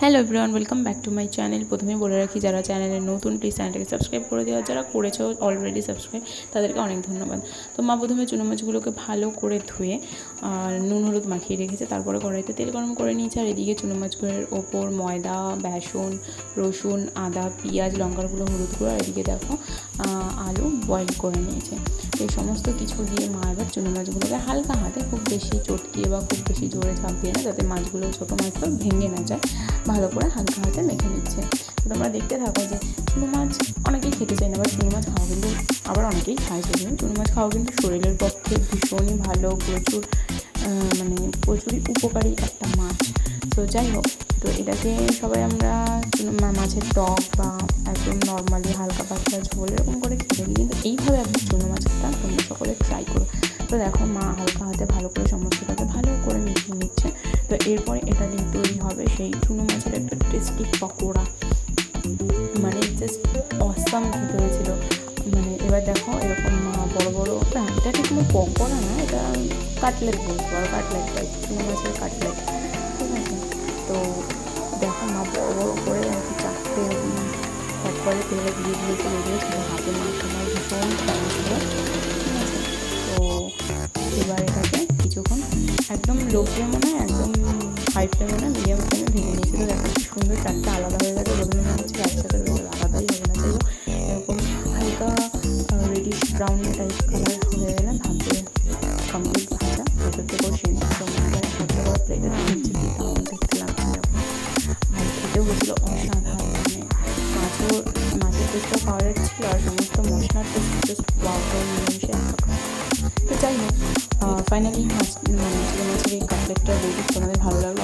Hello everyone welcome back to my channel প্রথমে বলে রাখি, যারা চ্যানেলে নতুন প্লিজ চ্যানেলটাকে সাবস্ক্রাইব করে দেওয়া যারা করেছ অলরেডি সাবস্ক্রাইব তাদেরকে অনেক ধন্যবাদ। তো মা প্রথমে চুনো মাছগুলোকে ভালো করে ধুয়ে, আর নুন হলুদ মাখিয়ে রেখেছে, তারপরে কড়াইতে তেল গরম করে নিয়েছে। আর এদিকে চুনো মাছগুলোর ওপর ময়দা, বেসন, রসুন, আদা, পেঁয়াজ, লঙ্কার গুঁড়ো, হলুদ গুঁড়ো, আর এদিকে দেখো আলু বয়েল করে নিয়েছে। এই সমস্ত কিছু দিয়ে মা এবার চুনো মাছগুলোকে হালকা হাতে খুব বেশি চটকিয়ে বা খুব বেশি জোরে চাপ দিয়ে না, যাতে মাছগুলো ছোটো মাছগুলো ভেঙে না যায়। ভালো করে হালকা হাতে মেখে নিচ্ছে। তো তোমরা দেখতে থাকো যে চুনো মাছ অনেকেই খেতে চায় না বা চুনো মাছ খাওয়া কিন্তু আবার অনেকেই খায় সেজন্য চুনো মাছ খাওয়া কিন্তু শরীরের পক্ষে ভীষণই ভালো, প্রচুর মানে প্রচুরই উপকারী একটা মাছ। তো যাই হোক, তো এটাকে সবাই আমরা মাছের টক বা একদম নর্মালি হালকা পাতলা ঝোল এরকম করে খেতে থাকি কিন্তু এইভাবে একদম চুনো মাছটা তোমরা সকলে ট্রাই করো। তো দেখো মা হালকা হাতে ভালো করে সমস্তটাকে ভালো করে মিশিয়ে নিচ্ছে। তো এরপরে এটা দিয়ে হবে, সেই চুনো মাছের একটা টেস্টি পকোড়া। মানে জাস্ট অসাম খেতে হয়েছিল। মানে এবার দেখো, এরকম বড় বড়, না, এটা ঠিক কোনো পকোড়া না? এটা কাটলেট বলতে পারো কাটলেট টাইপ চুনো মাছের কাটলেট ঠিক আছে? তো দেখো মা, বড় বড় করে আর কি চারটে একবারে তেলে দিয়ে দিয়েছে এগুলো ছিল হাতে মাছ আমার ভীষণ ভালো ছিল। ঠিক আছে? তো এবার এটাকে কিছুক্ষণ একদম লো মনে হয় একদম হাই ফ্লেমে না মিডিয়াম ফ্লেমে ভেঙে নিয়েছে তো দেখো সুন্দর চারটা আলাদা হয়ে গেছে প্রথমে মনে হচ্ছে একসাথে রয়েছে আলাদাই হবে না। হোক, এরকম হালকা রেডিশ ব্রাউন টাইপ কালার হয়ে গেলে ভাবতে কমপ্লিট ভাজা ভেতর থেকেও সেই করে প্লেটে দারুণ দেখতে লাগছে এরকম আর খেতেও অসাধারণ। মানে ফাইনালি মাছ মানে মাছের এই কাটলেটটা রেডি তোমাদের ভালো লাগল